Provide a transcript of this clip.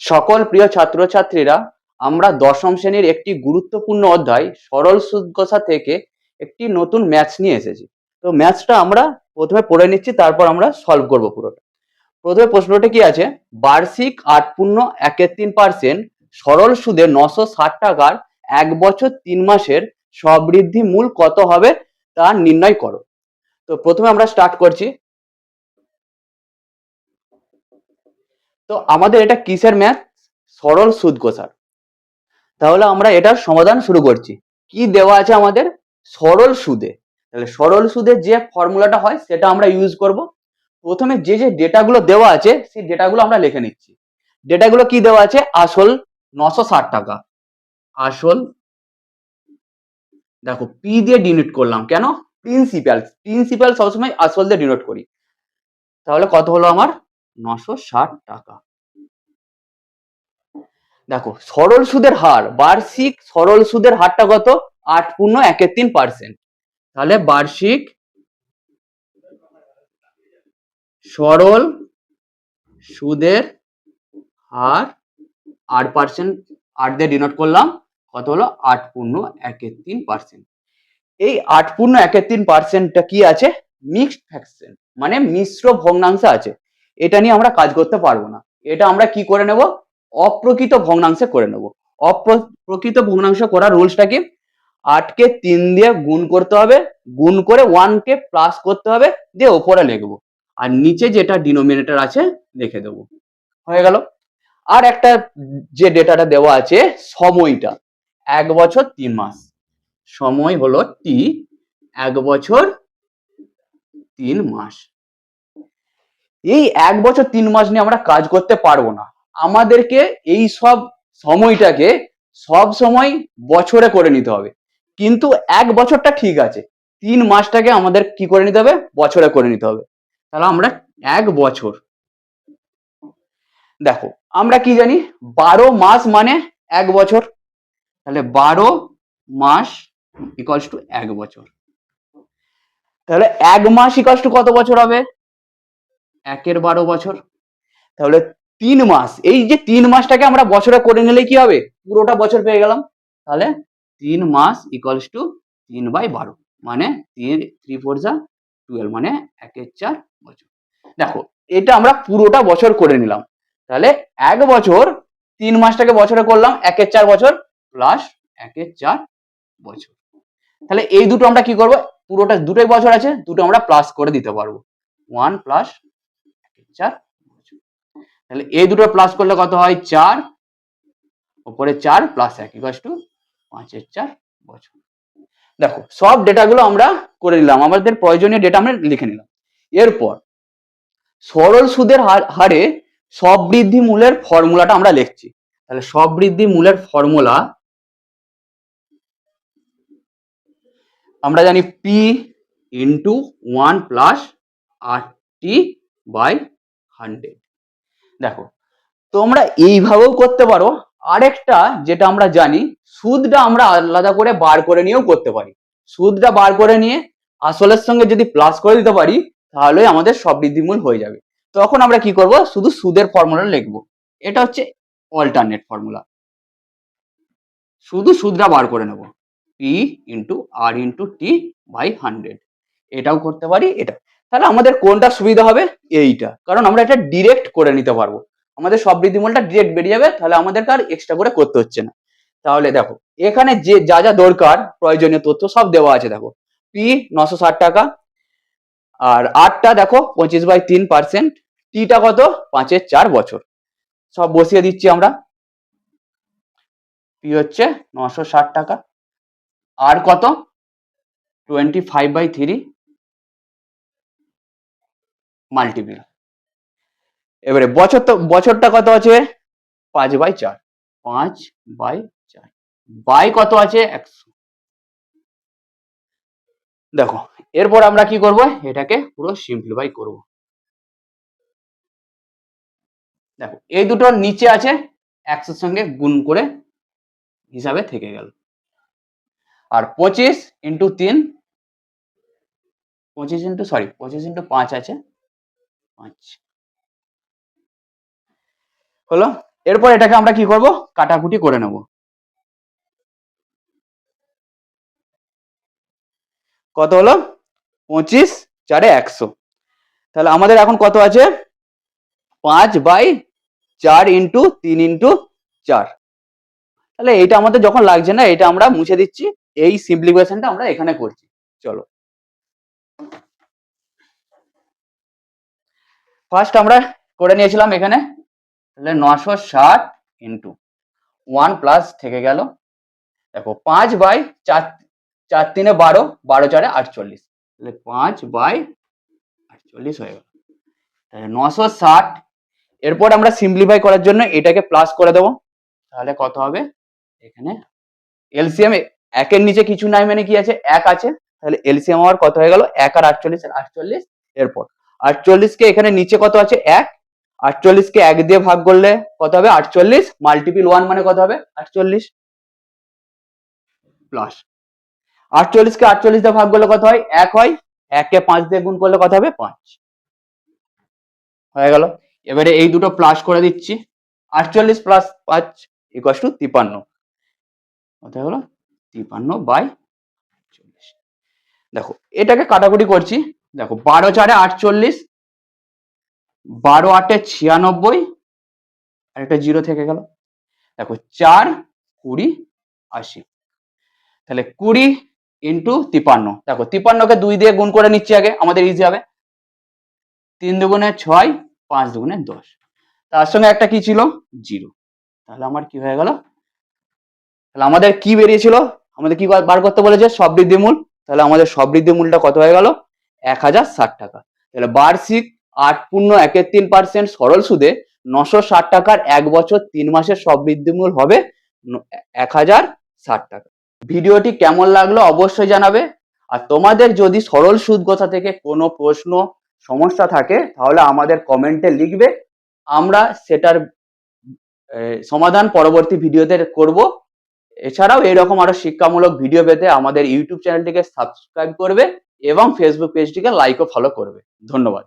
সকল প্রিয় ছাত্রছাত্রীরা, আমরা দশম শ্রেণির একটি গুরুত্বপূর্ণ অধ্যায়, সরল সুদ থেকে একটি নতুন ম্যাথস নিয়ে এসেছি। তো ম্যাথসটা আমরা প্রথমে পড়ে নিচ্ছি, তারপর আমরা সলভ করব পুরোটা। প্রথমে প্রশ্নটা কি আছে? বার্ষিক আট পূর্ণ একের তিন পার্সেন্ট সরল সুদে নশো ষাট টাকার এক বছর তিন মাসের সবৃদ্ধি মূল কত হবে তা নির্ণয় করো। তো প্রথমে আমরা স্টার্ট করছি। তো আমাদের এটা কিসের ম্যাথ সরল সুদ কষার তাহলে আমরা এটার সমাধান শুরু করছি। কি দেওয়া আছে আমাদের? সরল সুদে। তাহলে সরল সুদে যে ফর্মুলাটা হয়, সেটা আমরা ইউজ করব। প্রথমে যে যে ডেটাগুলো দেওয়া আছে, সেই ডেটাগুলো আমরা লিখে নিচ্ছি। ডেটাগুলো কি দেওয়া আছে? আসল নশো ষাট টাকা। আসল, দেখো পি দিয়ে ডিনোট করলাম। কেন? প্রিন্সিপাল প্রিন্সিপাল সবসময় আসল দিয়ে ডিনোট করি। তাহলে কত হলো আমার? নশো ষাট টাকা। দেখো, সরল সুদের হার, বার্ষিক সরল সুদের হারটা কত? আট পূর্ণ একের তিন পার্সেন্ট তাহলে বার্ষিক সরল সুদের হার আট পার্সেন্ট আট দিয়ে ডিনোট করলাম, কত হলো? আট পূর্ণ একের তিন পার্সেন্ট এই আট পূর্ণ একের তিন পার্সেন্টটা কি আছে? মিক্সড ফ্যাকশন মানে মিশ্র ভগ্নাংশ আছে। এটা নিয়ে আমরা কাজ করতে পারব না। এটা আমরা কি করে নেব? অপ্রকৃত ভগ্নাংশে করে নেব। অপ্রকৃত ভগ্নাংশ করার রুলসটা কি আটকে তিন দিয়ে গুণ করতে হবে। গুণ করে ওয়ানকে প্লাস করতে হবে দিয়ে ওপরে লিখব। আর নিচে যেটা ডিনোমিনেটর আছে, লিখে দেবো। হয়ে গেল। আর একটা যে ডেটাটা দেওয়া আছে, সময়টা। এক বছর তিন মাস। সময় হলো টি। এক বছর তিন মাস। এই এক বছর তিন মাস নিয়ে আমরা কাজ করতে পারব না। আমাদেরকে এই সব সময়টাকে সব সময় বছরে করে নিতে হবে। কিন্তু এক বছরটা ঠিক আছে। তিন মাসটাকে আমাদের কি করে নিতে হবে? বছরে করে নিতে হবে। তাহলে আমরা এক বছর। দেখো, আমরা কি জানি? বারো মাস মানে এক বছর। তাহলে বারো মাস ইকুয়ালস টু এক বছর। তাহলে এক মাস ইকুয়ালস টু কত বছর হবে? একের বারো বছর। তাহলে তিন মাস, এই যে তিন মাসটাকে আমরা বছরে করে নিলে কি হবে? পুরোটা বছর পেয়ে গেলাম। তাহলে তিন মাস ইকুয়ালস টু তিন বাই বারো মানে তিন থ্রি ফোর যা টুয়েলভ মানে একের চার বছর। দেখো, এটা আমরা পুরোটা বছর করে নিলাম। তাহলে এক বছর তিন মাসটাকে বছরে করলাম, একের চার বছর প্লাস একের চার বছর। তাহলে এই দুটো আমরা কি করব? পুরোটা দুটোই বছর আছে, দুটো আমরা প্লাস করে দিতে পারব। ওয়ান প্লাস চার। তাহলে এই দুটো প্লাস করলে কত হয়? চার। ওপরে চার প্লাস এক ইকাস টু পাঁচের চার বছর। দেখো, সব ডেটাগুলো আমরা করে নিলাম। আমাদের প্রয়োজনীয় ডেটা আমরা লিখে নিলাম। এরপর, সরল সুদের হার- সববৃদ্ধি মূলের ফর্মুলাটা আমরা লিখছি। তাহলে সববৃদ্ধি মূলের ফর্মুলা আমরা জানি P into one plus R T by hundred. দেখো, তোমরা এইভাবেও করতে পারো। আরেকটা যেটা আমরা জানি, সুদটা আমরা আলাদা করে বার করে নিয়েও করতে পারি। সুদটা বার করে নিয়ে আসলের সঙ্গে যদি প্লাস করে দিতে পারি, তাহলে আমাদের সব বৃদ্ধিমূল হয়ে যাবে। তখন আমরা কি করব? শুধু সুদের ফর্মুলা লিখব। এটা হচ্ছে অল্টারনেট ফর্মুলা শুধু সুদটা বার করে নেব। P into R into T by hundred এটাও করতে পারি, এটা তাহলে আমাদের কোনটা সুবিধা হবে? এইটা। কারণ আমরা এটা ডিরেক্ট করে নিতে পারব। আমাদের সবৃদ্ধিমূলটা ডিরেক্ট বেরিয়ে যাবে, তাহলে আমাদেরকে আর এক্সট্রা করে করতে হচ্ছে না। তাহলে দেখো, এখানে যে, যা যা দরকার, প্রয়োজনীয় তথ্য সব দেওয়া আছে, দেখো। পি নশো ষাট টাকা, আর আটটা দেখো, পঁচিশ বাই তিন পার্সেন্ট টিটা কত? পাঁচের চার বছর। সব বসিয়ে দিচ্ছি আমরা। পি হচ্ছে নশো ষাট টাকা আর কত? Twenty five by three multiple এবারে বছর তো, বছরটা কত আছে? পাঁচ বাই চার। পাঁচ বাই চার। বাই কত আছে? একশো। দেখো, এরপর আমরা কি করব? এটাকে পুরো সিম্পলিফাই করব। দেখো, এই দুটোর নিচে আছে একশোর সঙ্গে গুণ করে হিসাবে থেকে গেল। আর পঁচিশ ইন্টু তিন, পঁচিশ ইন্টু, সরি, পঁচিশ ইন্টু পাঁচ আছে। পাঁচ হলো? এরপর এটাকে আমরা কি করব? কাটাকুটি করে নেব। কত হলো? পঁচিশ চারে একশো। তাহলে আমাদের এখন কত আছে? পাঁচ বাই চার ইন্টু তিন ইন্টু চার। তাহলে এটা আমাদের যখন লাগছে না, এটা আমরা মুছে দিচ্ছি। এই সিম্পলিফিকেশনটা আমরা এখানে করছি। চলো। ফার্স্ট আমরা করে নিয়েছিলাম এখানে, তাহলে নশো ষাট ইন্টু ওয়ান প্লাস থেকে গেল, দেখো পাঁচ বাই চার চার তিনে বারো বারো চারে আটচল্লিশ, তাহলে পাঁচ বাই আটচল্লিশ হয়ে গেল। তাহলে নশো ষাট, এরপর আমরা সিম্পলিফাই করার জন্য এটাকে প্লাস করে দেবো, তাহলে কত হবে? এখানে এলসিএম একের নিচে কিছু নাই মানে কি আছে? এক আছে, তাহলে এলসিএম আমার কত হয়ে গেল? এক আর আটচল্লিশ আর আটচল্লিশ, এরপর। আটচল্লিশকে এখানে নিচে কত আছে? এক। আটচল্লিশকে এক দিয়ে ভাগ করলে কত হবে? আটচল্লিশ। মাল্টিপিল ওয়ান মানে কত হবে? আটচল্লিশ। প্লাস আটচল্লিশকে আটচল্লিশ দিয়ে ভাগ করলে কত হয়? এক হয়। একে পাঁচ দিয়ে গুণ করলে কত হবে? পাঁচ। হয়ে গেল। এবারে এই দুটো প্লাস করে দিচ্ছি। আটচল্লিশ প্লাস পাঁচ ইকোয়াস টু তিপান্ন। কত হলো তিপান্ন বাই দেখো, এটাকে কাটাকুটি করছি। দেখো, বারো চারে আটচল্লিশ, বারো আটে ছিয়ানব্বই, আর একটা জিরো থেকে গেল। দেখো, চার, কুড়ি, আশি। তাহলে কুড়ি ইন্টু তিপান্ন। দেখো, তিপান্নকে দুই দিয়ে গুণ করে নিচ্ছি আগে, আমাদের ইজি হবে। তিন দুগুণে ছয়, পাঁচ দুগুণে দশ। তার সঙ্গে একটা কি ছিল? জিরো। তাহলে আমার কি হয়ে গেল? তাহলে আমাদের কি বেরিয়েছিল? আমাদের কি বার করতে বলেছে? সবৃদ্ধি মূল তাহলে আমাদের সবৃদ্ধি মূলটা কত হয়ে গেল? এক হাজার ষাট টাকা। তাহলে বার্ষিক আট পূর্ণ একের তিন পার্সেন্ট সরল সুদে নশো ষাট টাকার এক বছর তিন মাসের সবৃদ্ধি মূল হবে এক হাজার ষাট টাকা। ভিডিওটি কেমন লাগল অবশ্যই জানাবে। আর তোমাদের যদি সরল সুদ কথা থেকে কোনো প্রশ্ন, সমস্যা থাকে, তাহলে আমাদের কমেন্টে লিখবে। আমরা সেটার সমাধান পরবর্তী ভিডিওতে করব। এছাড়াও এরকম আরও শিক্ষামূলক ভিডিও পেতে আমাদের ইউটিউব চ্যানেলটিকে সাবস্ক্রাইব করবে এবং ফেসবুক পেজটিকে লাইক ও ফলো করবে। ধন্যবাদ।